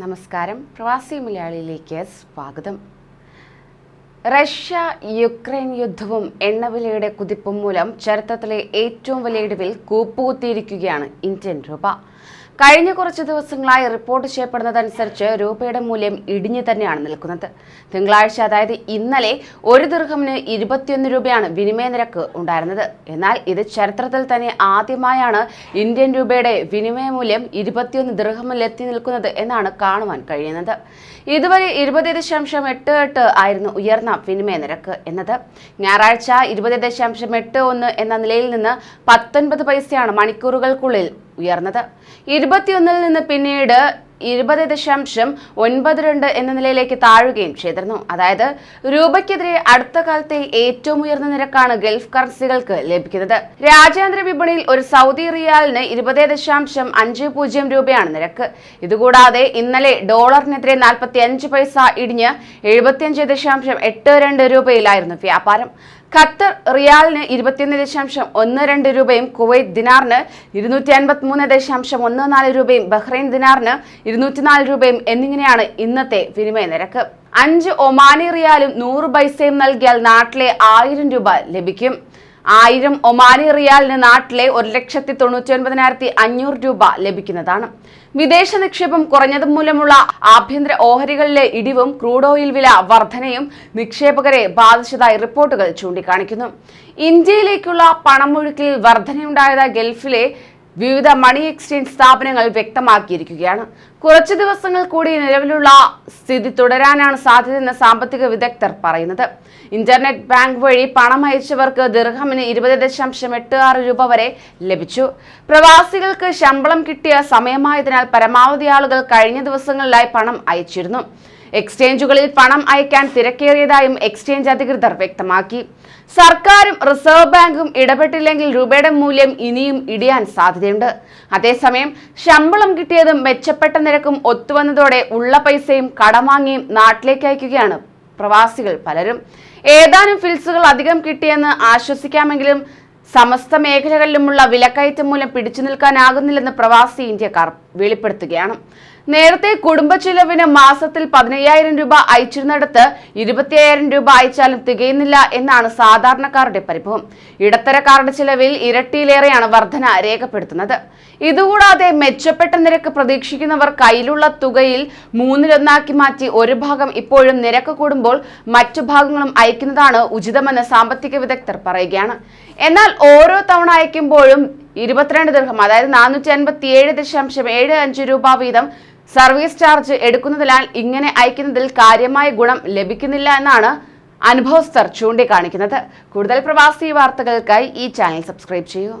നമസ്കാരം. പ്രവാസി മലയാളിയിലേക്ക് സ്വാഗതം. റഷ്യ യുക്രൈൻ യുദ്ധവും എണ്ണവിലയുടെ കുതിപ്പും മൂലം ചരിത്രത്തിലെ ഏറ്റവും വലിയ ഇടിവിൽ കൂപ്പുകുത്തിയിരിക്കുകയാണ് ഇന്ത്യൻ രൂപ. കഴിഞ്ഞ കുറച്ച് ദിവസങ്ങളായി റിപ്പോർട്ട് ചെയ്യപ്പെടുന്നതനുസരിച്ച് രൂപയുടെ മൂല്യം ഇടിഞ്ഞു തന്നെയാണ് നിൽക്കുന്നത്. തിങ്കളാഴ്ച അതായത് ഇന്നലെ ഒരു ദീർഘമിന് ഇരുപത്തിയൊന്ന് രൂപയാണ് വിനിമയ നിരക്ക് ഉണ്ടായിരുന്നത്. എന്നാൽ ഇത് ചരിത്രത്തിൽ തന്നെ ആദ്യമായാണ് ഇന്ത്യൻ രൂപയുടെ വിനിമയ മൂല്യം ഇരുപത്തിയൊന്ന് ദീർഘമിൽ എത്തി നിൽക്കുന്നത് എന്നാണ് കാണുവാൻ കഴിയുന്നത്. ഇതുവരെ ഇരുപത് ദശാംശം എട്ട് എട്ട് ആയിരുന്നു ഉയർന്ന വിനിമയ നിരക്ക് എന്നത്. ഞായറാഴ്ച ഇരുപത് ദശാംശം എട്ട് ഒന്ന് എന്ന നിലയിൽ നിന്ന് പത്തൊൻപത് പൈസയാണ് മണിക്കൂറുകൾക്കുള്ളിൽ ഉയർന്നത്. ഇരുപത്തിയൊന്നിൽ നിന്ന് പിന്നീട് ഇരുപത് ദശാംശം ഒൻപത് രണ്ട് എന്ന നിലയിലേക്ക് താഴുകയും ചെയ്തിരുന്നു. അതായത് രൂപയ്ക്കെതിരെ അടുത്ത കാലത്തെ ഏറ്റവും ഉയർന്ന നിരക്കാണ് ഗൾഫ് കറൻസികൾക്ക് ലഭിക്കുന്നത്. രാജ്യാന്തര വിപണിയിൽ ഒരു സൗദി റിയാലിന് ഇരുപത് ദശാംശം അഞ്ച് പൂജ്യം രൂപയാണ് നിരക്ക്. ഇതുകൂടാതെ ഇന്നലെ ഡോളറിനെതിരെ നാൽപ്പത്തി അഞ്ച് പൈസ ഇടിഞ്ഞ് എഴുപത്തിയഞ്ച് ദശാംശം എട്ട് രണ്ട് രൂപയിലായിരുന്നു വ്യാപാരം. ഖത്തർ റിയാലിന് ഇരുപത്തിയൊന്ന് ദശാംശം ഒന്ന് രണ്ട് രൂപയും കുവൈറ്റ് ദിനാറിന് ഇരുന്നൂറ്റി അൻപത്തി മൂന്ന് ദശാംശം ഒന്ന് നാല് രൂപയും ബഹ്റൈൻ ദിനാറിന് ഇരുന്നൂറ്റിനാല് രൂപയും എന്നിങ്ങനെയാണ് ഇന്നത്തെ വിനിമയ നിരക്ക്. അഞ്ച് ഒമാനി റിയാലും നൂറ് പൈസയും നൽകിയാൽ നാട്ടിലെ ആയിരം രൂപ ലഭിക്കും. ആയിരം ഒമാനി റിയാലിന് നാട്ടിലെ ഒരു ലക്ഷത്തി തൊണ്ണൂറ്റി ഒൻപതിനായിരത്തി അഞ്ഞൂറ് രൂപ ലഭിക്കുന്നതാണ്. വിദേശ നിക്ഷേപം കുറഞ്ഞത് മൂലമുള്ള ആഭ്യന്തര ഓഹരികളിലെ ഇടിവും ക്രൂഡ് ഓയിൽ വില വർധനയും നിക്ഷേപകരെ ബാധിച്ചതായി റിപ്പോർട്ടുകൾ ചൂണ്ടിക്കാണിക്കുന്നു. ഇന്ത്യയിലേക്കുള്ള പണമൊഴുക്കിൽ വർധനയുണ്ടായത് ഗൾഫിലെ വിവിധ മണി എക്സ്ചേഞ്ച് സ്ഥാപനങ്ങൾ വ്യക്തമാക്കിയിരിക്കുകയാണ്. കുറച്ചു ദിവസങ്ങൾ കൂടി നിലവിലുള്ള സ്ഥിതി തുടരാനാണ് സാധ്യതയെന്ന് സാമ്പത്തിക വിദഗ്ധർ പറയുന്നത്. ഇന്റർനെറ്റ് ബാങ്ക് വഴി പണം അയച്ചവർക്ക് ദീർഘമിന് ഇരുപത് ദശാംശം എട്ട് ആറ് രൂപ വരെ ലഭിച്ചു. പ്രവാസികൾക്ക് ശമ്പളം കിട്ടിയ സമയമായതിനാൽ പരമാവധി ആളുകൾ കഴിഞ്ഞ ദിവസങ്ങളിലായി പണം അയച്ചിരുന്നു. എക്സ്ചേഞ്ചുകളിൽ പണം അയക്കാൻ തിരക്കേറിയതായും എക്സ്ചേഞ്ച് അധികൃതർ വ്യക്തമാക്കി. സർക്കാരും റിസർവ് ബാങ്കും ഇടപെട്ടില്ലെങ്കിൽ രൂപയുടെ മൂല്യം ഇനിയും ഇടിയാൻ സാധ്യതയുണ്ട്. അതേസമയം ശമ്പളം കിട്ടിയതും മെച്ചപ്പെട്ട നിരക്കും ഒത്തുവന്നതോടെ ഉള്ള പൈസയും കടം വാങ്ങിയും നാട്ടിലേക്ക് അയക്കുകയാണ് പ്രവാസികൾ പലരും. ഏതാനും ഫിൽസുകൾ അധികം കിട്ടിയെന്ന് ആശ്വസിക്കാമെങ്കിലും സമസ്ത മേഖലകളിലുമുള്ള വിലക്കയറ്റം മൂലം പിടിച്ചു നിൽക്കാനാകുന്നില്ലെന്ന് പ്രവാസി ഇന്ത്യക്കാർ വെളിപ്പെടുത്തുകയാണ്. നേരത്തെ കുടുംബ ചിലവിന് മാസത്തിൽ പതിനയ്യായിരം രൂപ അയച്ചിരുന്നിടത്ത് ഇരുപത്തിയായിരം രൂപ അയച്ചാലും തികയുന്നില്ല എന്നാണ് സാധാരണക്കാരുടെ പരിഭവം. ഇടത്തരക്കാരുടെ ചിലവിൽ ഇരട്ടിയിലേറെയാണ് വർധന രേഖപ്പെടുത്തുന്നത്. ഇതുകൂടാതെ മെച്ചപ്പെട്ട നിരക്ക് പ്രതീക്ഷിക്കുന്നവർ കയ്യിലുള്ള തുകയിൽ മൂന്നിലൊന്നാക്കി മാറ്റി ഒരു ഭാഗം ഇപ്പോഴും നിരക്ക് കൂടുമ്പോൾ മറ്റു ഭാഗങ്ങളും അയക്കുന്നതാണ് ഉചിതമെന്ന് സാമ്പത്തിക വിദഗ്ധർ പറയുകയാണ്. എന്നാൽ ഓരോ തവണ അയക്കുമ്പോഴും ഇരുപത്തിരണ്ട് ദീർഘം അതായത് നാനൂറ്റി അൻപത്തി ഏഴ് ദശാംശം ഏഴ് അഞ്ച് രൂപ വീതം സർവീസ് ചാർജ് എടുക്കുന്നതിനാൽ ഇങ്ങനെ അയക്കുന്നതിൽ കാര്യമായ ഗുണം ലഭിക്കുന്നില്ല എന്നാണ് അനുഭവസ്ഥർ ചൂണ്ടിക്കാണിക്കുന്നത്. കൂടുതൽ പ്രവാസി വാർത്തകൾക്കായി ഈ ചാനൽ സബ്സ്ക്രൈബ് ചെയ്യൂ.